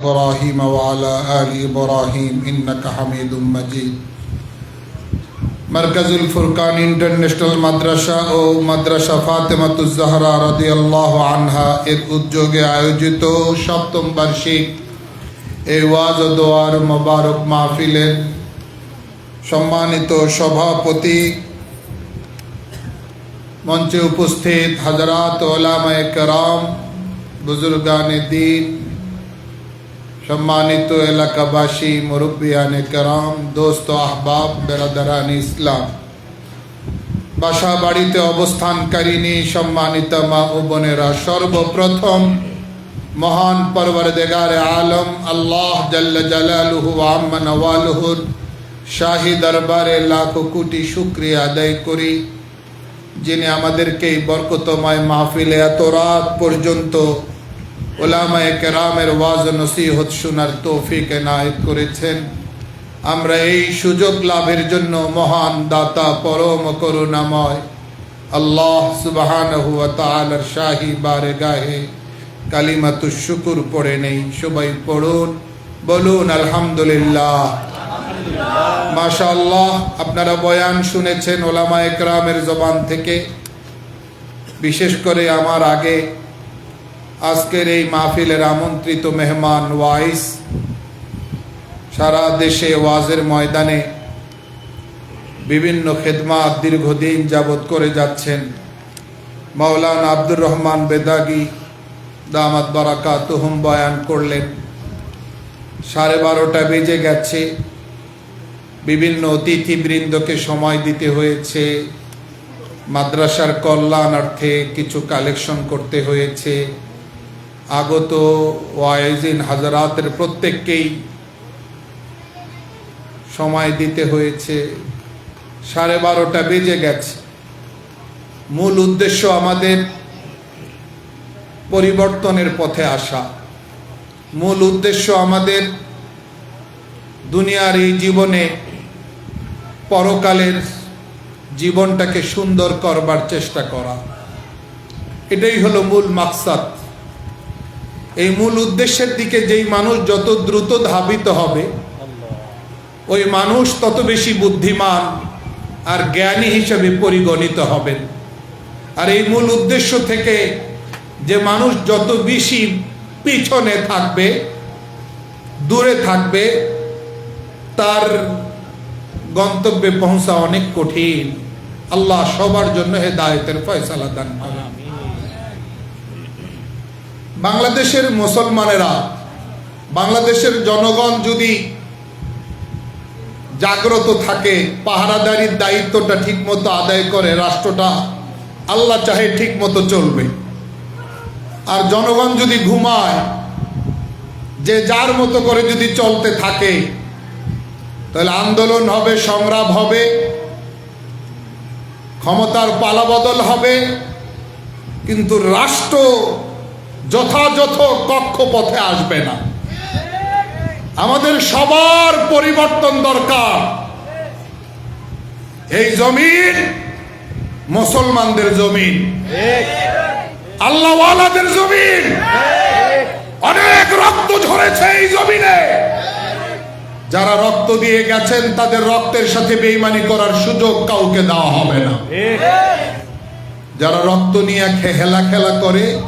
إبراهيم وعلى آل إبراهيم إنك حميد مجيد Markazul Furqan international মাদ্রাসা ও মাদ্রাসা ফাতেমাতুজ জাহরা রাদিয়াল্লাহু আনহা এর উদ্যোগে আয়োজিত সপ্তম বার্ষিক এই ওয়াজ ও দোয়ার মোবারক মাহফিলের সম্মানিত সভাপতি মঞ্চে উপস্থিত হাজরাত ওলামায়ে কেরাম বুজুর্গানে দিন সম্মানিত এলাকাবাসী মুরব্বিয়ানে কেরাম, দোস্ত, আহবাব, বেরাদারান ইসলাম। বাসা বাড়িতে অবস্থানকারিনী সম্মানিত মা ও বোনেরা সর্বপ্রথম মহান পরবরদেগার আলম আল্লাহ জাল্লা জালালুহু শাহী দরবারে লাখো কোটি শুক্রিয়া আদায় করি, যিনি আমাদেরকে এই বরকতময় মাহফিলে এত রাত পর্যন্ত ওলামায়ে কেরামের ওয়াজ নসিহত শোনার তৌফিক এনায়েত করেছেন। আমরা এই সুযোগ লাভের জন্য মহান দাতা, পরম করুণাময় আল্লাহ সুবহানাহু ওয়া তাআলার শাহী বারগাহে কালিমাতু শুকুর পড়ে নেই। সবাই পড়ুন, বলুন, আলহামদুলিল্লাহ। মাশাআল্লাহ, আপনারা বয়ান শুনেছেন ওলামা একরামের জবান থেকে। বিশেষ করে আমার আগে আজকের এই মাহফিলের আমন্ত্রিত মেহমান ওয়াইস, সারা দেশে ওয়াজের ময়দানে বিভিন্ন খেদমাত দীর্ঘদিন যাবৎ করে যাচ্ছেন মাওলানা আব্দুর রহমান বেদাগি দামাত বারাকা তুহম বয়ান করলেন। সাড়ে বারোটা বেজে গেছে, বিভিন্ন অতিথিবৃন্দকে সময় দিতে হয়েছে, মাদ্রাসার কল্যাণার্থে কিছু কালেকশন করতে হয়েছে আগত ওয়াইজিন হাজারাতের প্রত্যেককেই সময় দিতে হয়েছে। সাড়ে বারোটা বেজে গেছে। মূল উদ্দেশ্য আমাদের পরিবর্তনের পথে আসা। মূল উদ্দেশ্য আমাদের দুনিয়ার এই জীবনে পরকালের জীবনটাকে সুন্দর করবার চেষ্টা করা। এটাই হলো মূল মাকসাদ। এই মূল উদ্দেশ্যের দিকে যেই মানুষ যত দ্রুত ধাবিত হবে, ওই মানুষ তত বেশি বুদ্ধিমান আর জ্ঞানী হিসেবে পরিগণিত হবেন। আর এই মূল উদ্দেশ্য থেকে যে মানুষ যত বেশি পিছনে থাকবে, দূরে থাকবে, তার গন্তব্যে পৌঁছা অনেক কঠিন। আল্লাহ সবার জন্য হেদায়তের ফয়সালা দান করেন। বাংলাদেশের মুসলমানেরা, বাংলাদেশের জনগণ যদি জাগ্রত থাকে, পাহারাদারির দায়িত্বটা ঠিক মতো আদায় করে, রাষ্ট্রটা আল্লাহ চাহে ঠিক মতো চলবে। আর জনগণ যদি ঘুমায়, যে যার মতো করে যদি চলতে থাকে, তাহলে আন্দোলন হবে, সংগ্রাম হবে, ক্ষমতার পালাবদল হবে, কিন্তু রাষ্ট্র যথাযথ কক্ষপথে আসবে না। আমাদের সবার পরিবর্তন দরকার। এই জমিন মুসলমানদের জমিন। আল্লাহওয়ালাদের জমিন। অনেক রক্ত ঝরেছে এই জমিনে। যারা রক্ত দিয়ে গেছেন, তাদের রক্তের সাথে বেইমানি করার সুযোগ কাউকে দেওয়া হবে না। যারা রক্ত নিয়ে হেলা খেলা করে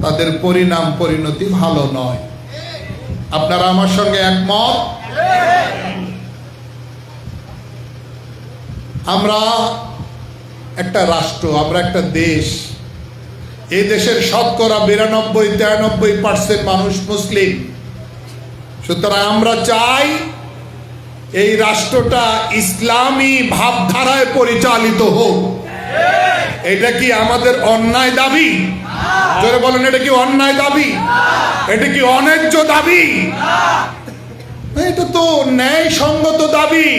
তাদের পরিণাম, পরিণতি ভালো নয়। আপনারা আমার সঙ্গে একমত? আমরা একটা রাষ্ট্র, আমরা একটা দেশ। এই দেশের শতকরা বিরানব্বই, তিরানব্বই পার্সেন্ট মানুষ মুসলিম। সুতরাং আমরা চাই এই রাষ্ট্রটা ইসলামী ভাবধারায় পরিচালিত হোক। এটা কি আমাদের অন্যায় দাবি? জোরে বলেন, এটা কি অন্যায় দাবি? এটা কি অন্যায্য দাবি? এটা তো ন্যায় সঙ্গত দাবি।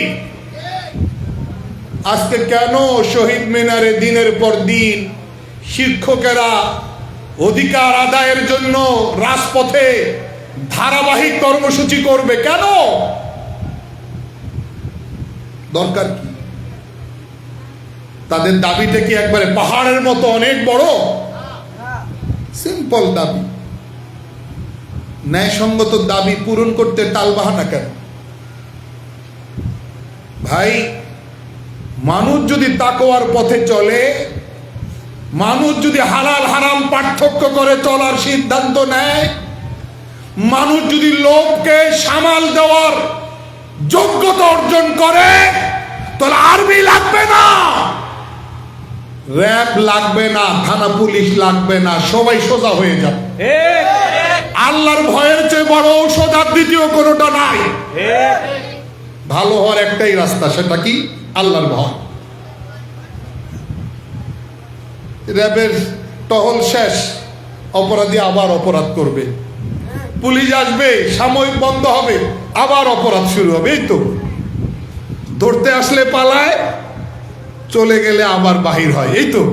আজকে কেন শহীদ মিনারে দিনের পর দিন শিক্ষকেরা অধিকার আদায়ের জন্য রাজপথে ধারাবাহিক কর্মসূচি করবে? কেন? দরকার কি? তাদের দাবিটা কি একবারে পাহাড়ের মতো অনেক বড়? সিম্পল দাবি। ন্যায়সঙ্গত দাবি পূরণ করতে টালবাহানা কেন? ভাই, মানুষ যদি তাকোয়ার পথে চলে, মানুষ যদি হালাল হারাম পার্থক্য করে চলার সিদ্ধান্ত নেয়, মানুষ যদি লোককে সামাল দেওয়ার যোগ্যতা অর্জন করে, তাহলে আর্মি লাগবে না। র্যাব লাগবে না, থানা পুলিশ লাগবে না, সবাই সোজা হয়ে যাবে। আল্লাহর ভয়ের চেয়ে বড় ঔষধ আর দ্বিতীয় কোনোটা নাই। ভালো হওয়ার একটাই রাস্তা, সেটা কি? আল্লাহর ভয়। র্যাবের টহল শেষ, অপরাধী আবার অপরাধ করবে। পুলিশ আসবে, সাময়িক বন্ধ হবে, আবার অপরাধ শুরু হবে, এই তো। ধরতে আসলে পালায় চলে গেলে আবার বাহির হয়, এই তো।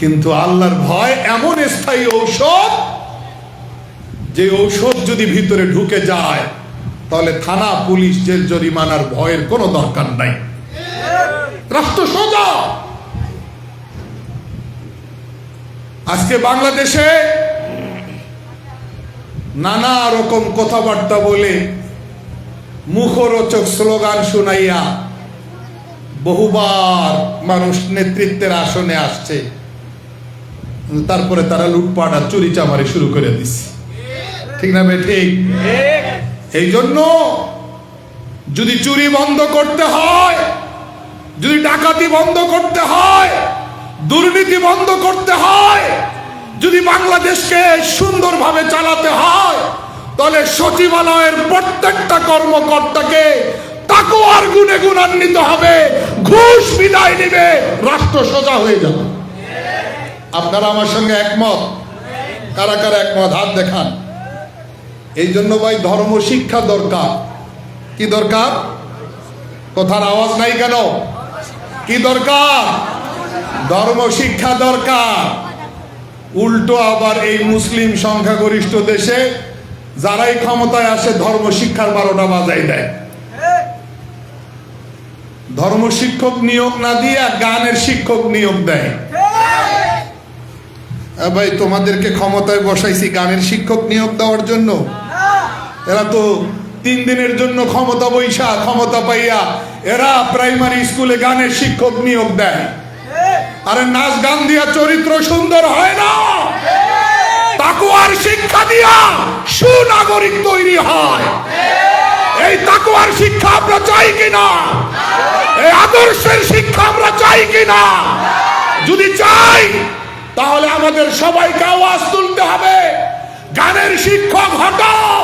কিন্তু আল্লাহর ভয় এমন স্থায়ী ঔষধ, যে ঔষধ যদি ভিতরে ঢুকে যায়, তাহলে থানা, পুলিশ, জেল, জরিমানার ভয়ের কোনো দরকার নাই। রাষ্ট্র সোজা। আজকে বাংলাদেশে নানা রকম কথাবার্তা বলে মুখরোচক স্লোগান শুনাইয়া বহুবার মানুষ নেতৃত্বের আসনে আসছে। তারপরে তারা লুটপাট আর চুরি চামারি শুরু করে দিচ্ছে ঠিক না ভাই ঠিক? এই জন্য যদি চুরি বন্ধ করতে হয়, যদি ডাকাতি বন্ধ করতে হয়, দুর্নীতি বন্ধ করতে হয়, যদি বাংলাদেশকে সুন্দরভাবে চালাতে হয়, তাহলে সচিবালয়ের প্রত্যেকটা কর্মকর্তাকে তাকওয়ার গুণে গুণান্বিত হবে। ঘুষ বিদায় নিবে, রাষ্ট্র সোজা হয়ে যাবে। আপনারা আমার সঙ্গে একমত? কারা কারা একমত? হাত দেখান। এই জন্য ভাই, ধর্ম শিক্ষা দরকার। কি দরকার? কথার আওয়াজ নাই কেন? কি দরকার? ধর্ম শিক্ষা দরকার। উল্টো আবার এই মুসলিম সংখ্যাগরিষ্ঠ দেশে যারাই ক্ষমতায় আসে, ধর্ম শিক্ষার বারোটা বাজাই দেয়। ধর্ম শিক্ষক নিয়োগ না দিয়ে গানের শিক্ষক নিয়োগ দেয়। ভাই, তোমাদেরকে ক্ষমতায় বসাইছি গানের শিক্ষক নিয়োগ দেওয়ার জন্য। এরা তো তিন দিনের জন্য ক্ষমতা বৈশা, ক্ষমতা পাইয়া এরা প্রাইমারি স্কুলে গানের শিক্ষক নিয়োগ দেয়। আরে নাচ গান দিয়া চরিত্র সুন্দর হয় না? তাকুয়ার শিক্ষা দিয়া সুনাগরিক তৈরি হয়। এই তাকুয়ার শিক্ষা আমরা চাই কিনা? এই আদর্শের শিক্ষা আমরা চাই কিনা? যদি চাই, তাহলে আমাদের সবাইকে আওয়াজ তুলতে হবে। গানের শিক্ষক হটাও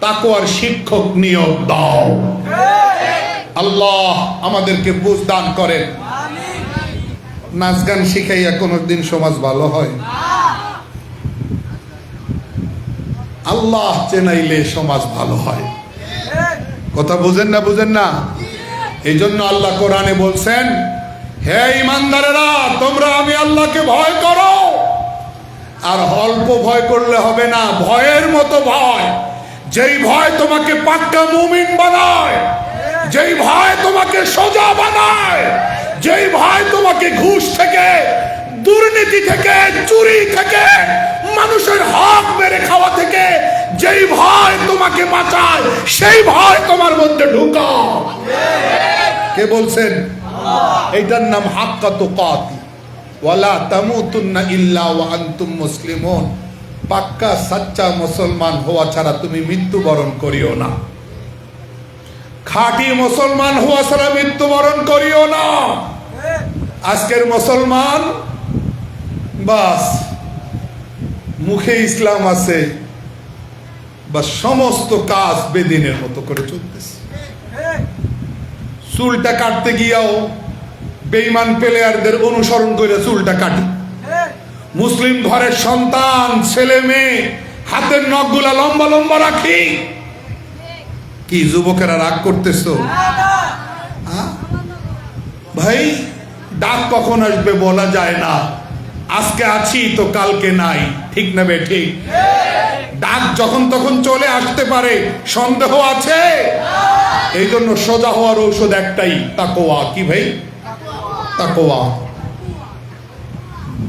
তাকুয়ার শিক্ষক নিয়োগ দাও। আল্লাহ আমাদেরকে বুঝ দান করেন। নাচ গান শিখাইয়া কোনোদিন সমাজ ভালো হয়। আল্লাহ চেনাইলে সমাজ ভালো হয়। কথা বুঝেন না বুঝেন না? এই জন্য আল্লাহ কোরআনে বলছেন, হে ইমানদারেরা, তোমরা আমি আল্লাহকে ভয় করো। আর অল্প ভয় করলে হবে না, ভয়ের মতো ভয়। যেই ভয় তোমাকে পাক্কা মুমিন বানায়, যেই ভয় তোমাকে সোজা বানায়, যেই ভয় তোমাকে ঘুষ থেকে, দুর্নীতি থেকে, চুরি থেকে, মানুষের হক মেরে খাওয়া থেকে, যেই ভয় তোমাকে বাঁচায়, সেই ভয় তোমার মধ্যে ঢুকাও। কে বলছেন? এইটার নাম হাক্কা তুকাতি। ওয়ালা তামুতুন্না ইল্লা ওয়া আনতুম মুসলিমুন। পাক্কা, সাচ্চা মুসলমান হওয়া ছাড়া তুমি মৃত্যুবরণ করিও না। খাঁটি মুসলমান হওয়া ছাড়া মৃত্যুবরণ করিও না। আজকের মুসলমান, বাস, মুখে ইসলাম আছে বা সমস্ত কাজ বেদিনের মতো করে চলতেছে। চুলটা কাটতে গিয়াও বেইমান প্লেয়ারদের অনুসরণ করে চুলটা কাটি। মুসলিম ঘরের সন্তান, ছেলে, মেয়ে, হাতের নখগুলা লম্বা লম্বা রাখি। কি যুবকেরা রাগ করতেছো? ভাই, ডাক কখন আসবে বলা যায় না। আজকে আছি তো কালকে নাই। ঠিক না বে, ঠিক? ডাক যখন তখন চলে আসতে পারে। সন্দেহ আছে? এই জন্য সোজা হওয়ার ঔষধ একটাই তাকোয়া কি ভাই? তাকোয়া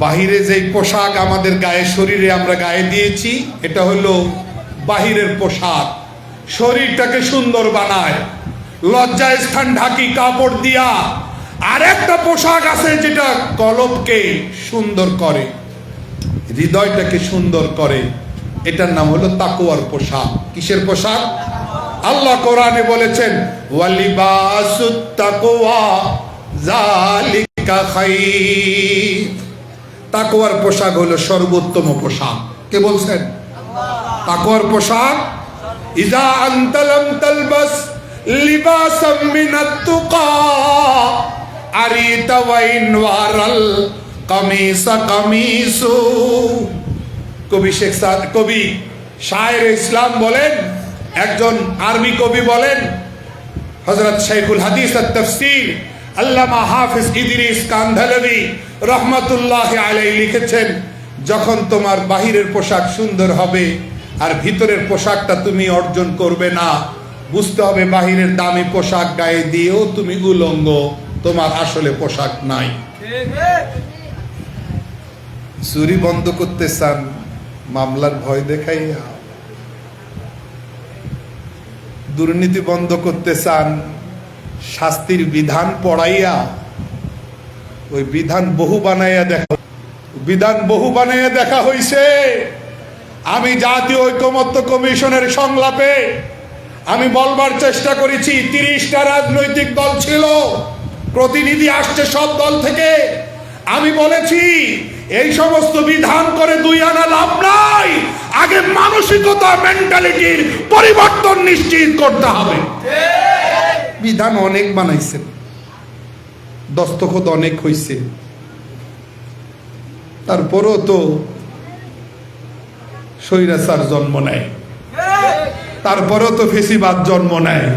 বাহিরে যেই পোশাক আমাদের গায়ে, শরীরে আমরা গায়ে দিয়েছি, এটা হলো বাহিরের পোশাক। শরীরটাকে সুন্দর বানায়। লজ্জা স্থান ঢাকি কাপড় দিয়া আর একটা পোশাক আছে যেটা কলবকে সুন্দর করে, হৃদয়টাকে সুন্দর করে। এটার নাম হলো তাকুয়ার পোশাক। কিসের পোশাক? আল্লাহ কোরআনে বলেছেন জালিকা খাইর। তাকওয়ার পোশাক হলো সর্বোত্তম পোশাক। কে বলছেন? তাকওয়ার পোশাক? ইজা আনতালাম তালবাস লিবাসাম মিনাত তুকা, আরিতা ওয়াইন ওয়ারাল কামিসা কামিসু। কবি শেখ সাদ কবি শায়ের ইসলাম বলেন একজন আরবি কবি বলেন হজরত শেখুল হাদিস তফসির আল্লামা হাফিজ ইদরিস কান্ধলভি রহমতুল্লাহ আলাই লিখেছেন যখন তোমার বাহিরের পোশাক সুন্দর হবে আর ভিতরের পোশাকটা তুমি অর্জন করবে না বুঝতে হবে বাহিরের দামি পোশাক গায়ে দিয়েও তুমি উলঙ্গ তোমার আসলে পোশাক নাই। চুরি বন্ধ করতে চান মামলার ভয় দেখাইয়া দুর্নীতি বন্ধ করতে চান, শাস্তির বিধান পড়াইয়া, ওই বিধান বহু বানাইয়া দেখা বিধান বহু বানাইয়া দেখা হইছে। আমি জাতীয় ঐকমত্য কমিশনের সংলাপে আমি বলবার চেষ্টা করেছি, তিরিশটা রাজনৈতিক দল ছিল। প্রতিনিধি আসছে সব দল থেকে। আমি বলেছি, এই সমস্ত বিধান করে দুই আনা লাভ নাই। আগে মানসিকতা মেন্টালিটির পরিবর্তন নিশ্চিত করতে হবে। বিধান অনেক বানাইছেন দস্তখত অনেক হইছে। তারপরও তো স্বৈরাচার জন্ম নেয়। তারপরেও তো ফেসিবাদ জন্ম নেয়।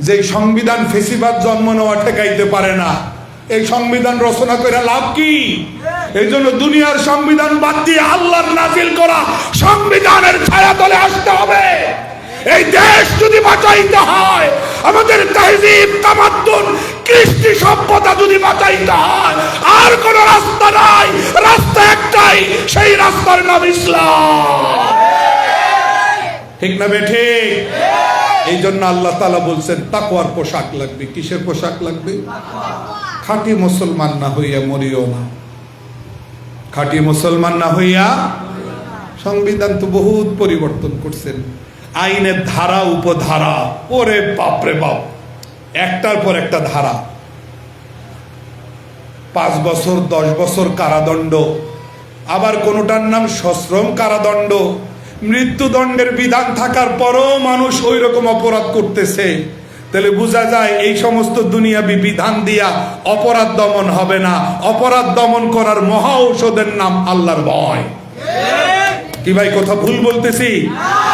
যে সংবিধান ফেসিবাদ জন্ম নেওয়া ঠেকাইতে পারে না এই সংবিধান রচনা করে লাভ কি? এই জন্য দুনিয়ার সংবিধান বাদ দিয়ে আল্লাহর নাজিল করা সংবিধানের ছায়া তলে আসতে হবে। এই দেশ যদি বাঁচাইতে হয়, আমাদের তহজিব তামাদ্দুন কৃষ্টি সভ্যতা যদি বাঁচাইতে হয়, আর কোন রাস্তা নাই, রাস্তা একটাই, সেই রাস্তার নাম ইসলাম। ঠিক না বেঠে এই জন্য আল্লাহ তালা বলছেন তাকুয়ার পোশাক লাগবে। কিসের পোশাক লাগবে? খাঁটি মুসলমান না হইয়া মরিও না। খাঁটি মুসলমান না হইয়া সংবিধান তো বহুত পরিবর্তন করছেন। আইনের ধারা, উপধারা, ওরে বাপরে বাপ। একটার পর একটা ধারা। পাঁচ বছর, দশ বছর কারাদণ্ড। আবার কোনোটার নাম সশ্রম কারাদণ্ড। মৃত্যুদণ্ডের বিধান থাকার পরও মানুষ ওই রকম অপরাধ করতেছে। তাহলে বোঝা যায় এই সমস্ত দুনিয়াবি বিধান দিয়া অপরাধ দমন হবে না। অপরাধ দমন করার মহা ঔষধের নাম আল্লাহর ভয়। কি ভাই, কথা ভুল বলতেছি?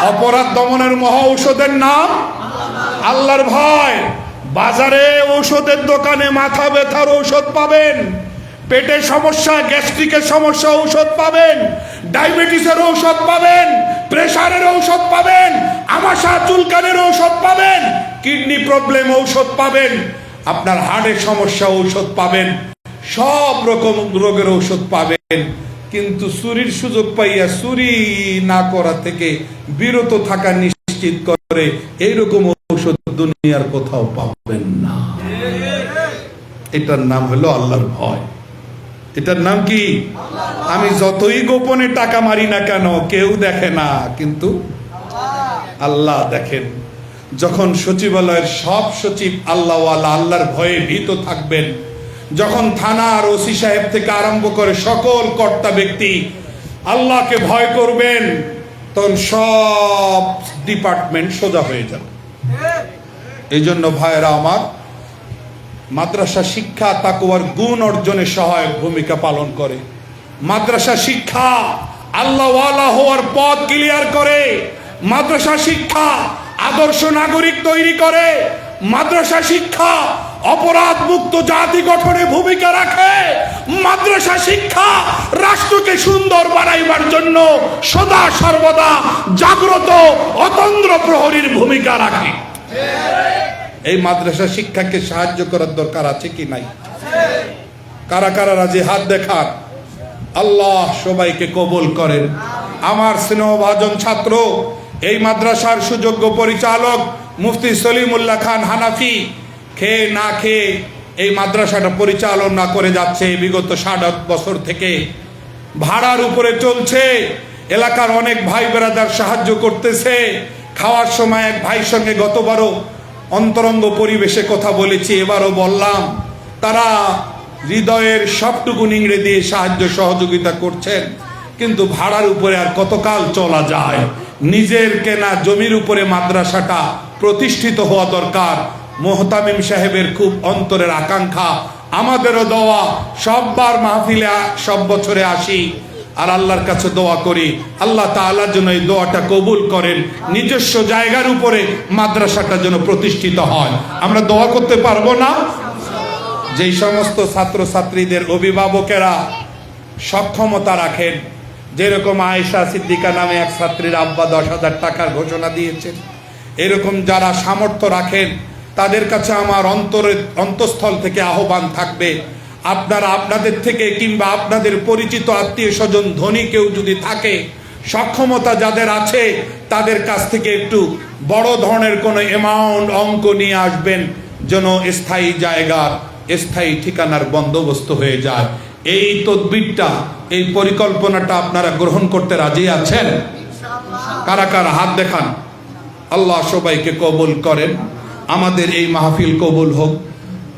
অপরাধ দমনের মহা ঔষধের নাম আল্লাহর ভয়। বাজারে ঔষধের দোকানে মাথা ব্যথার ঔষধ পাবেন। পেটের সমস্যা, গ্যাস্ট্রিকের সমস্যা ঔষধ পাবেন। ডায়াবেটিসের ঔষধ পাবেন। প্রেসারের ঔষধ পাবেন, আমাশা চুলকানের ঔষধ পাবেন, কিডনি প্রবলেম ঔষধ পাবেন, আপনার হার্টের সমস্যা ঔষধ পাবেন, সব রকম রোগের ঔষধ পাবেন। কিন্তু চুরির সুযোগ পাইয়া চুরি না করা থেকে বিরত থাকা নিশ্চিত করে এইরকম ঔষধ দুনিয়ার কোথাও পাবেন না। এটার নাম হলো আল্লাহর ভয়। এটার নাম কি? আমি যতই গোপনে টাকা মারি না কেন, কেউ দেখে না, কিন্তু আল্লাহ দেখেন। যখন সচিবালয়ের সব সচিব আল্লাহ আল্লাহর ভয়ে ভীত থাকবেন, যখন থানার ওসি সাহেব থেকে আরম্ভ করে সকল কর্তা ব্যক্তি আল্লাহকে ভয় করবেন, তখন সব ডিপার্টমেন্ট সোজা হয়ে যাবে। এই জন্য ভাইয়েরা আমার মাদ্রাসা শিক্ষা তাকুয়ার গুণ অর্জনে সহায়ক ভূমিকা পালন করে। মাদ্রাসা শিক্ষা আল্লাহওয়ালা হওয়ার পথ ক্লিয়ার করে। মাদ্রাসা শিক্ষা আদর্শ নাগরিক তৈরি করে। মাদ্রাসা শিক্ষা অপরাধ মুক্ত জাতি গঠনে ভূমিকা রাখে। মাদ্রাসা শিক্ষা রাষ্ট্রকে সুন্দর বানাইবার জন্য সদা সর্বদা জাগ্রত, অতন্দ্র প্রহরীর ভূমিকা রাখে। এই মাদ্রাসা শিক্ষাকে সাহায্য করার দরকার আছে কি নাই? কারা কারা রাজি? হাত দেখান। আল্লাহ সবাইকে কবুল করেন। আমার স্নেহভাজন ছাত্র, এই মাদ্রাসার সুযোগ্য পরিচালক মুফতি সলিমুল্লাহ খান হানাফি, খেয়ে না খেয়ে এই মাদ্রাসাটা পরিচালনা করে যাচ্ছে বিগত ষাট বছর থেকে। ভাড়ার উপরে চলছে। এলাকার অনেক ভাই বেড়াদার সাহায্য করতেছে। খাওয়ার সময় এক ভাইয়ের সঙ্গে গতবারও অন্তরঙ্গ পরিবেশে কথা বলেছি, এবারও বললাম, তারা হৃদয়ের সবটুকু নিংড়ে দিয়ে সাহায্য সহযোগিতা করছেন, কিন্তু ভাড়ার উপরে আর কতকাল চলা যায়? নিজের কেনা জমির উপরে মাদ্রাসাটা প্রতিষ্ঠিত হওয়া দরকার। মোহতামিম সাহেবের খুব অন্তরের আকাঙ্ক্ষা। আমাদেরও দেওয়া সববার মাহফিলে সব বছরে আসি। আর আল্লাহর কাছে দোয়া করি, আল্লাহ তাআলার জন্য এই দোয়াটা কবুল করেন। নিজস্ব জায়গার উপরে মাদ্রাসাটা যেন প্রতিষ্ঠিত হয়। আমরা দোয়া করতে পারব না? যেই সমস্ত ছাত্রছাত্রীদের অভিভাবকেরা সক্ষমতা রাখেন, যেরকম আয়েশা সিদ্দিকা নামে এক ছাত্রীর আব্বা দশ হাজার টাকার ঘোষণা দিয়েছেন, এরকম যারা সামর্থ্য রাখেন, তাদের কাছে আমার অন্তরের অন্তঃস্থল থেকে আহ্বান থাকবে। আপনারা আপনাদের থেকে কিংবা আপনাদের পরিচিত আত্মীয় স্বজন, ধনী কেউ যদি থাকে, সক্ষমতা যাদের আছে, তাদের কাছ থেকে একটু বড় ধরনের কোনো অ্যামাউন্ট অঙ্ক নিয়ে আসবেন, যেন স্থায়ী জায়গার, স্থায়ী ঠিকানার বন্দোবস্ত হয়ে যায়। এই তদবিরটা, এই পরিকল্পনাটা আপনারা গ্রহণ করতে রাজি আছেন? কারা কারা? হাত দেখান। আল্লাহ সবাইকে কবুল করেন। আমাদের এই মাহফিল কবুল হোক।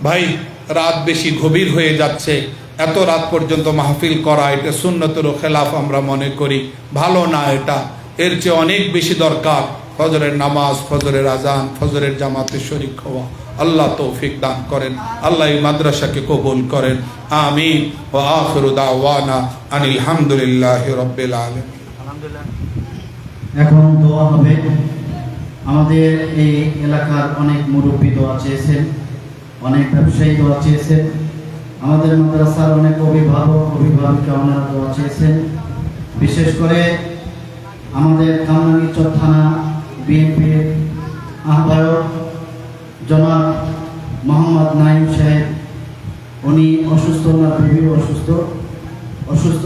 ভাই রাত বেশি গভীর হয়ে যাচ্ছে। এত রাত পর্যন্ত মাহফিল করা, এটা সুন্নতের খেলাফ আমরা মনে করি। ভালো না এটা। এর চেয়ে অনেক বেশি দরকার ফজরের নামাজ, ফজরের আজান, ফজরের জামাতে শরিক হওয়া। আল্লাহ তৌফিক দান করেন। আল্লাহ এই মাদ্রাসাকে কবুল করেন। আমিন। ও আখিরু দাওয়ানা আনিল আলামিন। এখন দোয়া হবে। আমাদের এই এলাকার অনেক মুরব্বী দোয়া চেয়েছেন। অনেক ব্যবসায়ী দোয়া চেয়েছেন। আমাদের মাদ্রাসার অনেক অভিভাবক, অভিভাবিকা ওনারা দোয়া চেয়েছেন। বিশেষ করে আমাদের কামরাঙ্গীচর থানা বিএনপির আহ্বায়ক জনাব মোহাম্মদ নাইম সাহেব। উনি অসুস্থ, ওনার বিবি অসুস্থ। অসুস্থ